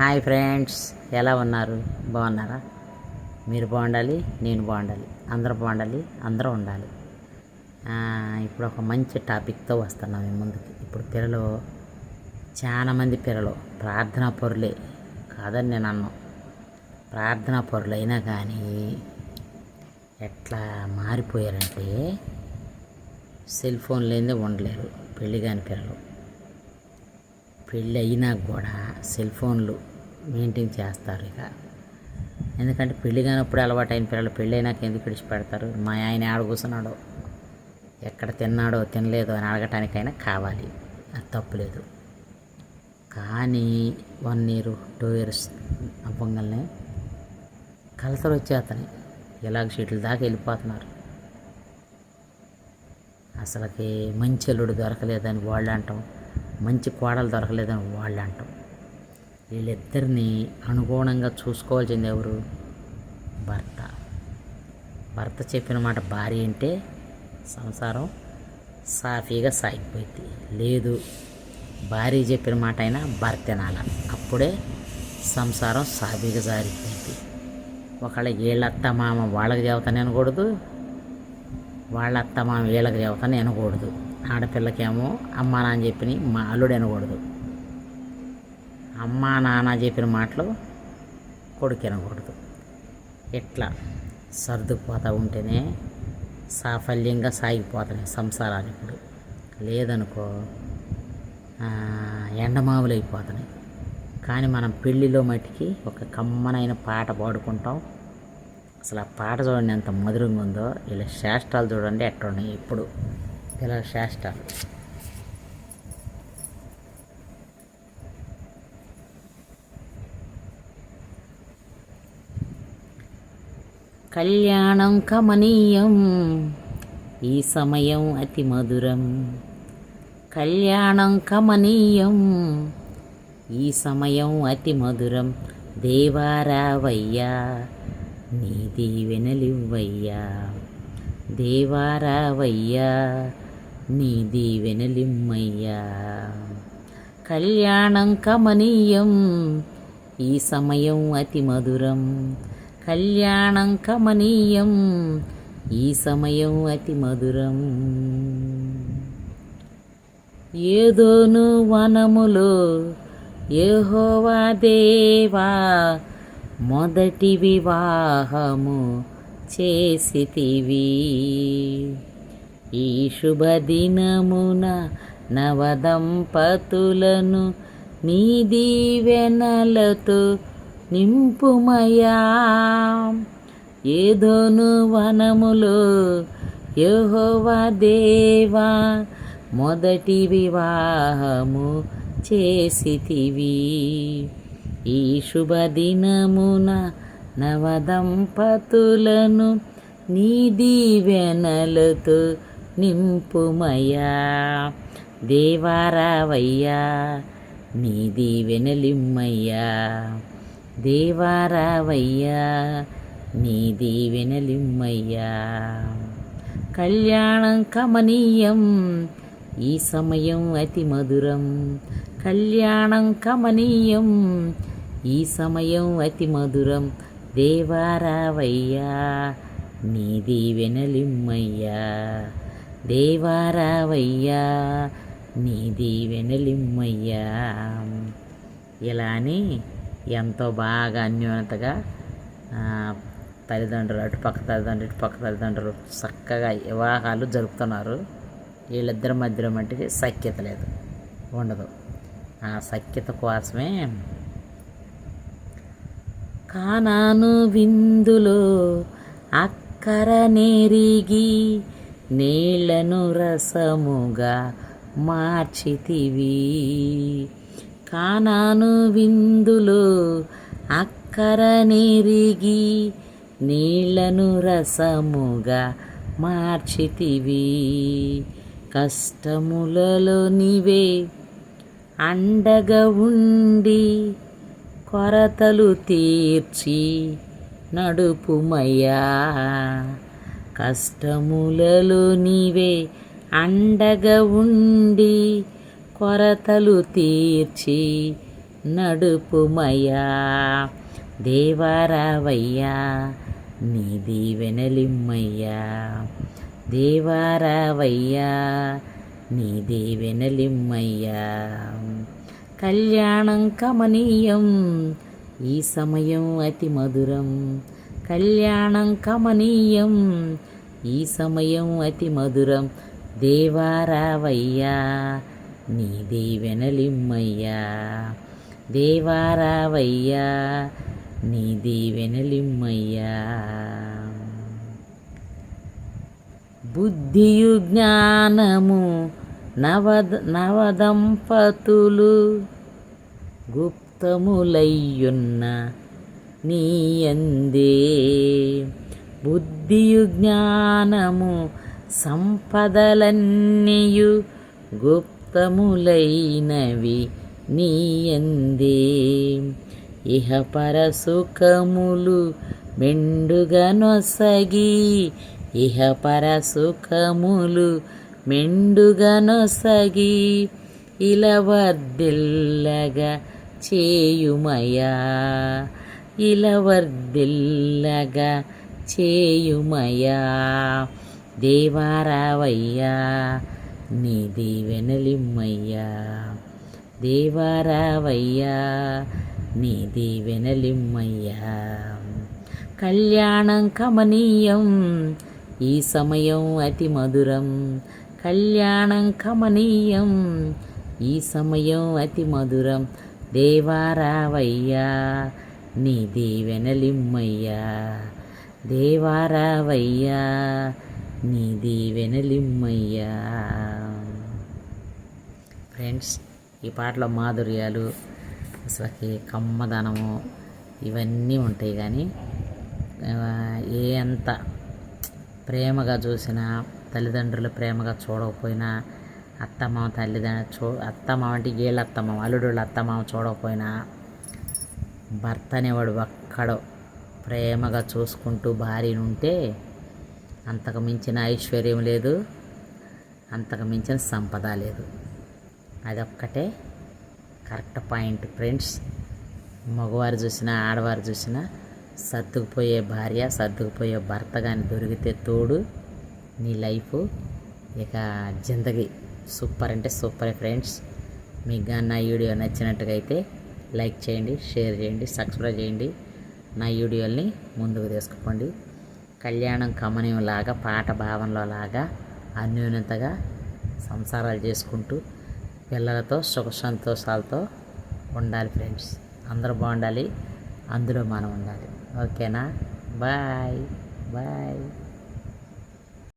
Hi friends ఎలా ఉన్నారు? బాగున్నారా? మీరు బాగుండాలి నేను బాగుండాలి అందరూ బాగుండాలి అందరూ ఉండాలి. ఇప్పుడు ఒక మంచి టాపిక్తో వస్తున్నాం మేము ముందుకి. ఇప్పుడు పిల్లలు చాలామంది పిల్లలు ప్రార్థనా పొరులే కాదని నేను అన్నాను ప్రార్థనా పొరులైనా అయినా కానీ ఎట్లా మారిపోయారంటే సెల్ ఫోన్ లేనిదే ఉండలేరు. పెళ్ళి కాని పిల్లలు. పెళ్ళి అయినా కూడా సెల్ ఫోన్లు మెయింటైన్ చేస్తారు ఇక. ఎందుకంటే పెళ్ళి కానప్పుడు అలవాటు అయిన పిల్లలు పెళ్ళి అయినాక ఎందుకు విడిచిపెడతారు? మా ఆయన ఆడ కూర్చున్నాడో. ఎక్కడ తిన్నాడో తినలేదో అని అడగటానికైనా కావాలి. అది తప్పులేదు. కానీ వన్ ఇయర్ టూ ఇయర్స్ అవ్వగానే కలతలు వచ్చేస్తున్నాయి ఇలాగ షీట్ల దాకా వెళ్ళిపోతున్నారు. అసలుకి మంచి అల్లుడు దొరకలేదని వాళ్ళు అంటాం. మంచి కోడలు దొరకలేదని వాళ్ళు అంటాం. వీళ్ళిద్దరిని అనుగుణంగా చూసుకోవాల్సింది ఎవరు? భర్త. భర్త చెప్పిన మాట భార్య అంటే సంసారం సాఫీగా సాగిపోయింది లేదు భార్య చెప్పిన మాట అయినా భర్త తినాల అప్పుడే సంసారం సాఫీగా సాగిపోయింది ఒకళ్ళ వీళ్ళత్త మామ వాళ్ళకి దేవతని అనకూడదు వాళ్ళ అత్త మామ వీళ్ళకి దేవతని అనకూడదు. ఆడపిల్లకేమో అమ్మ నాన్న చెప్పిన మా అల్లుడు అనకూడదు. అమ్మ నాన్న చెప్పిన మాటలు కొడుకు అనకూడదు ఇట్లా సర్దుకుపోతూ ఉంటేనే సాఫల్యంగా సాగిపోతున్నాయి సంసారాలు ఇప్పుడు. లేదనుకో ఎండమావులు అయిపోతున్నాయి కానీ మనం పెళ్ళిలో మట్టికి ఒక కమ్మనైన పాట పాడుకుంటాం. అసలు ఆ పాట చూడండి ఎంత మధురంగా ఉందో. ఇలా శాస్త్రాలు చూడండి ఎట్లున్నాయి ఇప్పుడు. ఇలా శాస్త్రాలు కళ్యాణం కమనీయం ఈ సమయం అతి మధురం. కళ్యాణం కమనీయం ఈ సమయం అతి మధురం. దేవారావయ్యా నీ దీవెనలివ్వయ్యా దేవారావయ్యా నీ దీవెనలిమ్మయ్యా కళ్యాణం కమనీయం ఈ సమయం అతి మధురం. కళ్యాణం కమనీయం ఈ సమయం అతి మధురం. ఏదోను వనములో ఏహోవా దేవా మొదటి వివాహము చేసితివి. ఈ శుభదినమున నవదంపతులను నీ దీవెనలతో నింపుమయా. ఏదోను వనములో యహోవా దేవా మొదటి వివాహము చేసితివి. ఈ శుభదినమున నవదంపతులను నీ దీవెనలతో నింపుమయ్యా దేవారావయ్యా నీ దీవెనలిమ్మయ్యా దేవారావయ్యా నీ దీవెనలిమ్మయ్యా కళ్యాణం కమనీయం ఈ సమయం అతి మధురం. కళ్యాణం కమనీయం ఈ సమయం అతి మధురం. దేవారావయ్యా నీది వెనలిమ్మయ్యా దేవారావయ్యా నీ దీవెనలిమ్మయ్యా. ఇలా అని ఎంతో బాగా అన్యోన్యతగా తల్లిదండ్రులు తల్లిదండ్రులు అటుపక్క తల్లిదండ్రులు ఇటుపక్క తల్లిదండ్రులు చక్కగా వివాహాలు జరుపుతున్నారు. వీళ్ళిద్దరి మధ్యలో మట్టికి సఖ్యత లేదు ఉండదు. ఆ సఖ్యత కోసమే కానాను విందులో అక్కర నేరిగి నీళ్ళను రసముగా మార్చితివి. కానాను విందులో అక్కర నేరిగి నీళ్ళను రసముగా మార్చితివి. కష్టములలో నీవే అండగా ఉండి కొరతలు తీర్చి నడుపుమయ్యా. కష్టములలో నీవే అండగా ఉండి కొరతలు తీర్చి నడుపుమయ్యా. దేవారావయ్యా నీ దీవెనలిమ్మయ్యా దేవారావయ్యా నీ దీవెనలిమ్మయ్యా కళ్యాణం కమనీయం ఈ సమయం అతి మధురం. కళ్యాణం కమనీయం ఈ సమయం అతి మధురం. దేవారావయ్యా నీ దీవెనలిమ్మయ్యా. దేవారావయ్యా నీ దీవెనలిమ్మయ్యా. బుద్ధియు జ్ఞానము నవద నవదంపతులు గుప్తములయ్యున్న నీయందే. బుద్ధియు జ్ఞానము సంపదలన్నీయు గుప్తములైనవి నీయందే. ఇహ పరసుఖములు మెండుగనొసగి ఇహ పరసుఖములు మెండుగా నొసగి ఇలవర్దిల్లగా చేయుమయా ఇలవర్దిల్లగా చేయుమయా? దేవారావయ్యా నీ దీవెనలిమ్మయ్యా. దేవారావయ్యా నీ దీవెనలిమ్మయ్యా. కళ్యాణం కమనీయం ఈ సమయం అతి మధురం. కళ్యాణం కమనీయం ఈ సమయం అతి మధురం. దేవారావయ్యా నీ దీవెనలిమ్మయ్యా. దేవారావయ్యా నీ దీవెనలిమ్మయ్యా. ఫ్రెండ్స్ ఈ పాటలో మాధుర్యాలు అసలుకి కమ్మదనము ఇవన్నీ ఉంటాయి కానీ ఏ అంత ప్రేమగా చూసినా తల్లిదండ్రులు ప్రేమగా చూడకపోయినా అత్తమ్మ తల్లిదండ్రులు చూ అత్తమ్మ అంటే వీళ్ళ అత్తమ్మ అల్లుడు అత్తమ్మ చూడకపోయినా భర్త అనేవాడు ఒక్కడో ప్రేమగా చూసుకుంటూ భార్యను ఉంటే అంతకు మించిన ఐశ్వర్యం లేదు అంతకు మించిన సంపద లేదు. అదొక్కటే కరెక్ట్ పాయింట్ ఫ్రెండ్స్. మగవారు చూసినా ఆడవారు చూసినా సర్దుకుపోయే భార్య సర్దుకుపోయే భర్త కానీ దొరికితే తోడు నీ లైఫ్ ఇక జిందగీ. సూపర్ అంటే సూపర్ ఫ్రెండ్స్. మీకు కానీ నా వీడియో నచ్చినట్టుగా అయితే లైక్ చేయండి షేర్ చేయండి సబ్స్క్రైబ్ చేయండి. నా వీడియోల్ని ముందుకు తీసుకుపోండి. కళ్యాణం కమనీయంలాగా పాట భావనలో లాగా అన్యోన్యతగా సంసారాలు చేసుకుంటూ పిల్లలతో సుఖ సంతోషాలతో ఉండాలి ఫ్రెండ్స్. అందరూ బాగుండాలి అందులో మనం ఉండాలి. ఓకేనా? Bye bye.